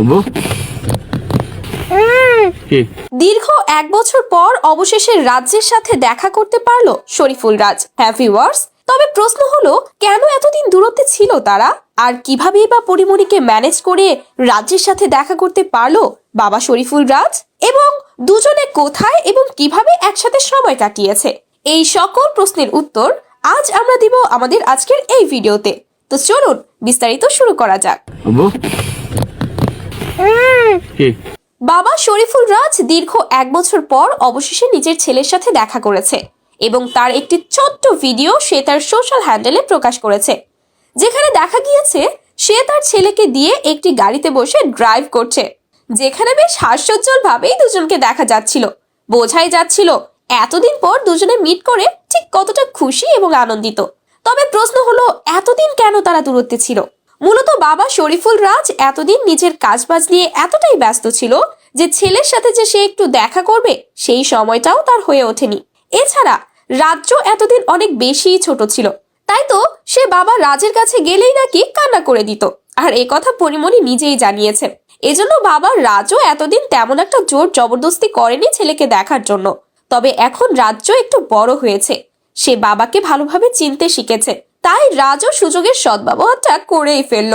আব্বু? কি? দীর্ঘ এক বছর পর অবশেষে রাজ্যের সাথে দেখা করতে পারল শরীফুল রাজ। হ্যাপি ওয়ার্স তবে প্রশ্ন হলো কেন এতদিন দূরত্বে ছিল তারা? আর কিভাবেই বা পরিমণিকে ম্যানেজ করে রাজ্যের সাথে দেখা করতে পারল বাবা শরীফুল রাজ? এবং দুজনে কোথায় এবং কীভাবে একসাথে সময় কাটিয়েছে? এই সকল প্রশ্নের উত্তর আজ আমরা দিব আমাদের আজকের এই ভিডিওতে। তো চলুন বিস্তারিত শুরু করা যাক। কি? বাবা শরীফুল রাজ দীর্ঘ এক বছর পর অবশেষে নিজের ছেলের সাথে দেখা করেছে এবং তার একটি ছোট্ট ভিডিও সে তার সোশ্যাল হ্যান্ডেলে প্রকাশ করেছে। যেখানে দেখা গিয়েছে, সে তার ছেলেকে দিয়ে একটি গাড়িতে বসে ড্রাইভ করছে, যেখানে বেশ হাস্যোজ্জ্বল ভাবেই দুজনকে দেখা যাচ্ছিল। বোঝাই যাচ্ছিল, এতদিন পর দুজনে মিট করে ঠিক কতটা খুশি এবং আনন্দিত। তবে প্রশ্ন হলো, এতদিন কেন তারা দূরত্বে ছিল? মূলত বাবা শরীফুল রাজ এতদিন নিজের কাজবাজ নিয়ে এতটাই ব্যস্ত ছিল যে ছেলের সাথে যে সে একটু দেখা করবে, সেই সময়টাও তার হয়ে ওঠেনি। এছাড়া রাজ্য এতদিন অনেক বেশি ছোট ছিল। তাই তো সে বাবা রাজের কাছে গেলেই নাকি কান্না করে দিত। আর এ কথা পরিমণি নিজেই জানিয়েছে এজন্য বাবা রাজও এতদিন তেমন একটা জোর জবরদস্তি করেনি ছেলেকে দেখার জন্য। তবে এখন রাজ্য একটু বড় হয়েছে। সে বাবাকে ভালোভাবে চিনতে শিখেছে। তাই রাজও সুযোগের সদ্ব্যবহারটা করেই ফেলল।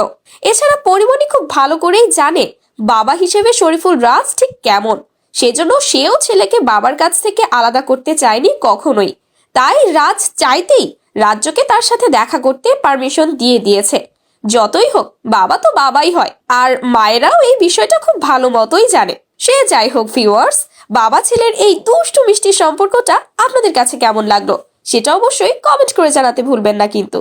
এছাড়া পরিমণি খুব ভালো করেই জানে বাবা হিসেবে শরীফুল রাজ ঠিক কেমন। সেজন্য সেও ছেলেকে বাবার কাছ থেকে আলাদা করতে চায়নি কখনোই। তাই রাজ চাইতেই রাজ্যকে তার সাথে দেখা করতে পারমিশন দিয়ে দিয়েছে। যতই হোক, বাবা তো বাবাই হয়, আর মায়েরাও এই বিষয়টা খুব ভালো মতোই জানে। সে যাই হোক ভিউয়ার্স বাবা ছেলের এই দুষ্টু মিষ্টি সম্পর্কটা আপনাদের কাছে কেমন লাগল? সেটা অবশ্যই কমেন্ট করে জানাতে ভুলবেন না কিন্তু।